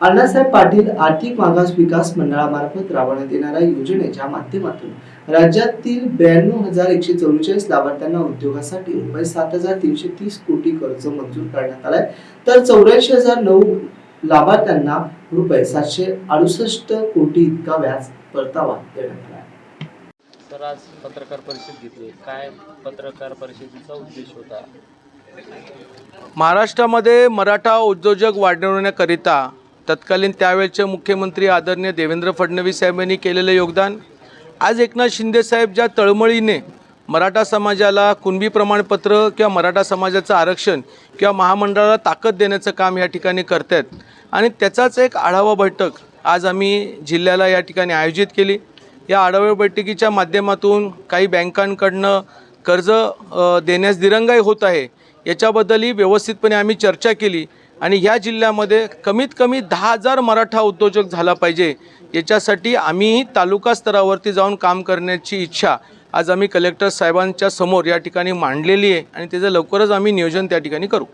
अण्णासाहेब पाटील आर्थिक मागास विकास मंडळामार्फत राबवण्यात येणाऱ्या योजनेच्या माध्यमातून राज्यातील ब्याण्णव हजार एकशे चौवेचाळीस लाभार्थ्यांना उद्योगासाठी रुपये सात हजार तीनशे तीस कोटी कर्ज मंजूर करण्यात आलाय. तर चौऱ्याऐंशी हजार नऊ लाभार्थ्यांना रुपये सातशे अडुसष्ट कोटी इतका व्याज परतावा देण्यात आला आहे. तर आज पत्रकार परिषद घेतली. काय पत्रकार परिषदेचा उद्देश होता? महाराष्ट्रामध्ये मराठा उद्योजक वाढवण्याकरिता तत्कालीन त्यावेळचे मुख्यमंत्री आदरणीय देवेंद्र फडणवीस साहेबांनी केलेलं योगदान. आज एकनाथ शिंदेसाहेब ज्या तळमळीने मराठा समाजाला कुणबी प्रमाणपत्र किंवा मराठा समाजाचं आरक्षण किंवा महामंडळाला ताकद देण्याचं काम या ठिकाणी करत आहेत आणि त्याचाच एक आढावा बैठक आज आम्ही जिल्ह्याला या ठिकाणी आयोजित केली. या आढावा बैठकीच्या माध्यमातून काही बँकांकडनं कर्ज देण्यास दिरंगाई होत आहे. याच्याबद्दलही व्यवस्थितपणे आम्ही चर्चा केली. आणि ह्या जिल्ह्यामध्ये कमीत कमी दहा हजार मराठा उद्योजक झाला पाहिजे. याच्यासाठी आम्ही तालुका स्तरावरती जाऊन काम करण्याची इच्छा आज आम्ही कलेक्टर साहेबांच्या समोर या ठिकाणी मांडलेली आहे आणि त्याचं लवकरच आम्ही नियोजन त्या ठिकाणी करू.